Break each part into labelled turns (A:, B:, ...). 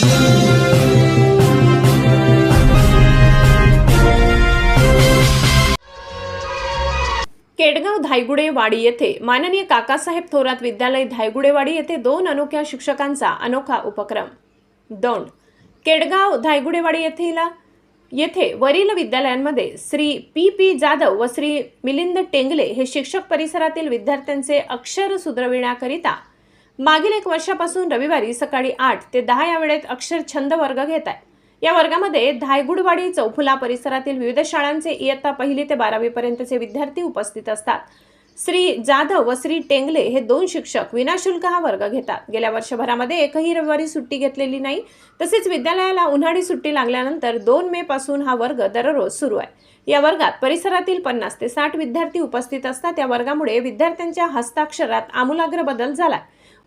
A: केडगाव धायगुडेवाडी येथे माननीय काकासाहेब थोरात विद्यालय धायगुडेवाडी येथे दोन अनोख्या शिक्षकांचा अनोखा उपक्रम. दोन. केडगाव धायगुडेवाडी येथील येथे वरील विद्यालयांमध्ये श्री पी पी जाधव व श्री मिलिंद टेंगले हे शिक्षक परिसरातील विद्यार्थ्यांचे अक्षर सुधरविण्याकरिता मागील एक वर्षापासून रविवारी सकाळी आठ ते दहा या वेळेत अक्षर छंद वर्ग घेत आहे. या वर्गामध्ये धायगुडवाडी चौफुला परिसरातील विविध शाळांचे इयत्ता पहिली ते बारावी पर्यंतचे विद्यार्थी उपस्थित असतात. श्री जाधव व श्री टेंगले हे दोन शिक्षक विनाशुल्क हा वर्ग घेतात. गेल्या वर्षभरामध्ये एकही रविवारी सुट्टी घेतलेली नाही. तसेच विद्यालयाला उन्हाळी सुट्टी लागल्यानंतर दोन मे पासून हा वर्ग दररोज सुरू आहे. या वर्गात परिसरातील पन्नास ते साठ विद्यार्थी उपस्थित असतात. या वर्गामुळे विद्यार्थ्यांच्या हस्ताक्षरात आमूलाग्र बदल झाला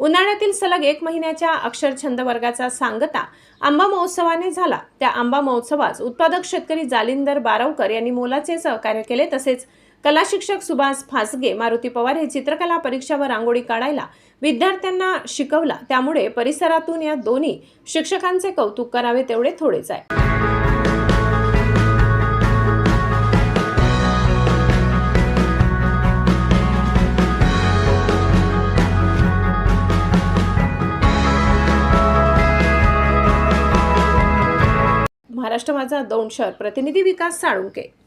A: उन्हाळ्यातील सलग एक महिन्याच्या अक्षरछंद वर्गाचा सांगता आंबा महोत्सवाने झाला. त्या आंबा महोत्सवास उत्पादक शेतकरी जालिंदर बारवकर यांनी मोलाचे सहकार्य केले. तसेच कला शिक्षक सुभाष फासगे मारुती पवार हे चित्रकला परीक्षा व रांगोळी काढायला विद्यार्थ्यांना शिकवला. त्यामुळे परिसरातून या दोन्ही शिक्षकांचे कौतुक करावे तेवढे थोडेच आहे. महाराष्ट्र माझा दोन शहर. प्रतिनिधी विकास साळुंके.